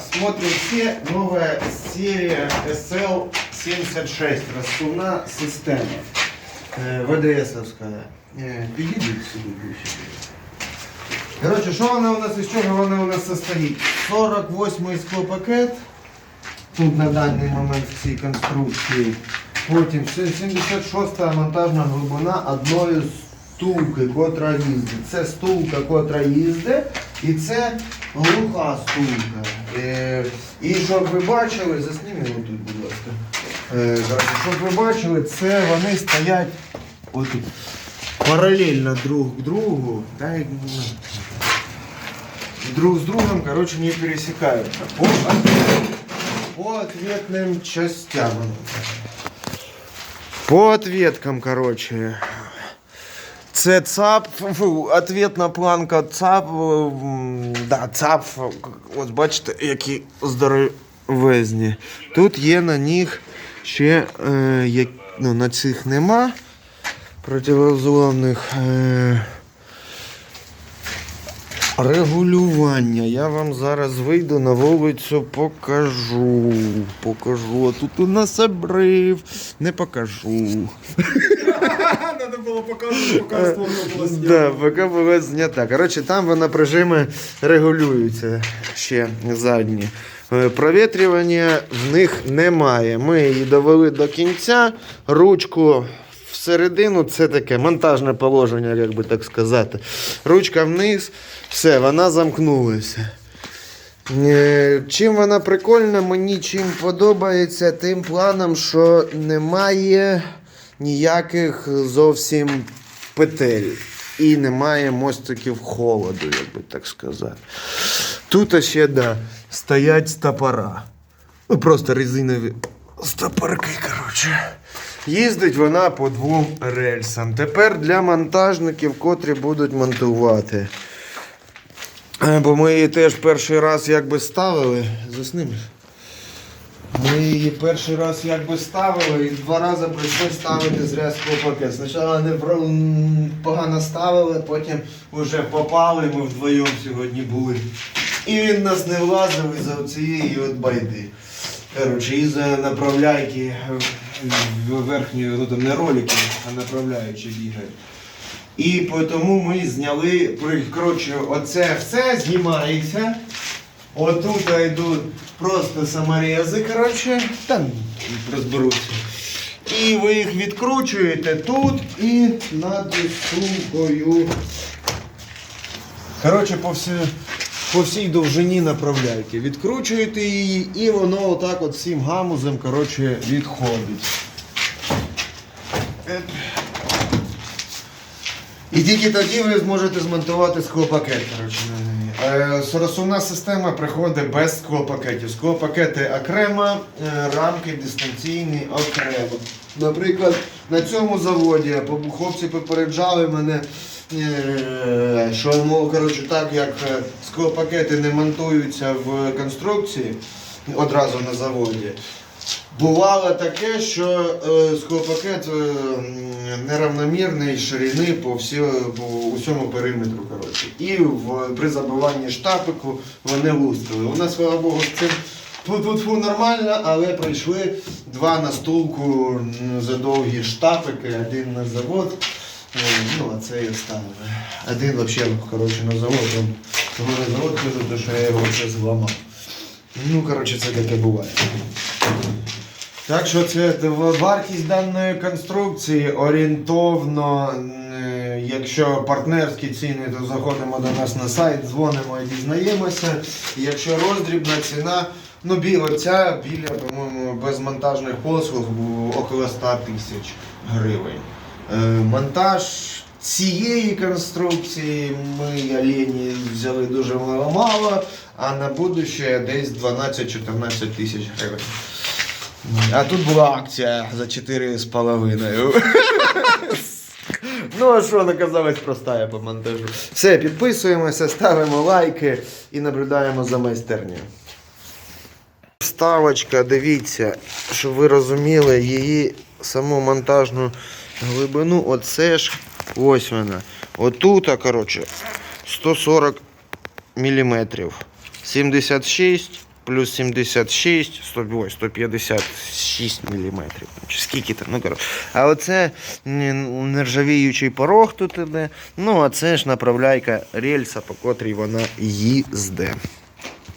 Так, смотрим все. Новая серия SL76. Расстувна система. Э, ВДСовская. Э, Підійдіть сюди ближче. Короче, що вона у нас із чого вона у нас состоїть? 48-й склопакет. Тут на даний момент в цій конструкції. Потім 76 монтажна глибина одної стулки, котра їздить. Це стулка, котра їздить, і це глуха стулка. І щоб ви бачили, заснімемо тут, будь ласка. Щоб ви бачили, це вони стоять отут. Параллельно друг к другу. Ну, друг с другом, короче, не пересекаются. По, по ответным частям. По ответкам, короче. Це ЦАП, фу, ответна планка ЦАП, да, ЦАП, ось бачите, які здоровезні. Тут є на них ще, е, як, ну, на цих нема противозломних е, регулювання. Я вам зараз вийду на вулицю, покажу. Покажу. А тут у нас обрив. Не покажу. Надо було показувати, поки створ не було Да, поки було знята. Коротше, там вона прижими регулюються ще задні. Е, Провітрювання в них немає. Ми її довели до кінця. Ручку всередину це таке монтажне положення, як би так сказати. Ручка вниз, все, вона замкнулася. Е, Чим вона прикольна, мені чим подобається, тим планом, що немає ніяких зовсім петель. І немає мостиків холоду, як би так сказати. Тут ще да, стоять стопора. Ну, просто резинові стопорки, коротше. Їздить вона по двом рельсам. Тепер для монтажників, котрі будуть монтувати. Е, Бо ми її теж перший раз якби ставили. Заснимеш? Ми її перший раз якби ставили і два рази прийшлося ставити зря склопакет. Спочатку не погано ставили, потім вже попали, ми вдвоєм сьогодні були. І він нас не влазив із-за цієї от байди. Коротше, із-за направляйки в- в- верхньої, ну там не ролики, а направляючі бігають. І тому ми зняли, коротше, оце все знімається. Отут йдуть просто саморези, коротше, там розберуться. І ви їх відкручуєте тут і над сумкою. Коротше, по, всі, по всій довжині направляйки. Відкручуєте її і воно отак от всім гамузом коротше, відходить. І тільки тоді ви зможете змонтувати склопакет. коротше, Е, Розсувна система приходить без склопакетів. Склопакети окремо, е, рамки дистанційні окремо. Наприклад, на цьому заводі хлопці попереджали мене, е, що мов, коротше, так як склопакети не монтуються в конструкції одразу на заводі. Бувало таке, що е, склопакет е, м, неравномірної ширини по, всі, по усьому периметру. Коротше. І в, при забиванні штапику вони лустили. У нас, слава Богу, з цим фу нормально, але прийшли два на стулку за довгі штапики, один на завод. Е, Ну, а це і оставили. Один взагалі коротше, на завод. Тому на завод кажуть, що я його вже зламав. Ну, коротше, це таке буває. Так що це вартість даної конструкції орієнтовно, е, якщо партнерські ціни, то заходимо до нас на сайт, дзвонимо і дізнаємося. Якщо роздрібна ціна, ну біла ця біля, по-моєму, без монтажних послуг около 100 тисяч гривень. Е, Монтаж цієї конструкції ми олені взяли дуже мало, а на будущее десь 12-14 тисяч гривень. А тут була акція за 4,5. Ну, а що наказалась проста по монтажу. Все, підписуємося, ставимо лайки і наблюдаємо за майстернею. Вставочка, дивіться, щоб ви розуміли її саму монтажну глибину. Оце ж ось вона. Отут, коротше, 140 мм. 76 плюс 76, 100, 156 мм. Скільки там, ну коротко. А оце нержавіючий порог тут іде. Ну, а це ж направляйка рельса, по котрій вона їзде.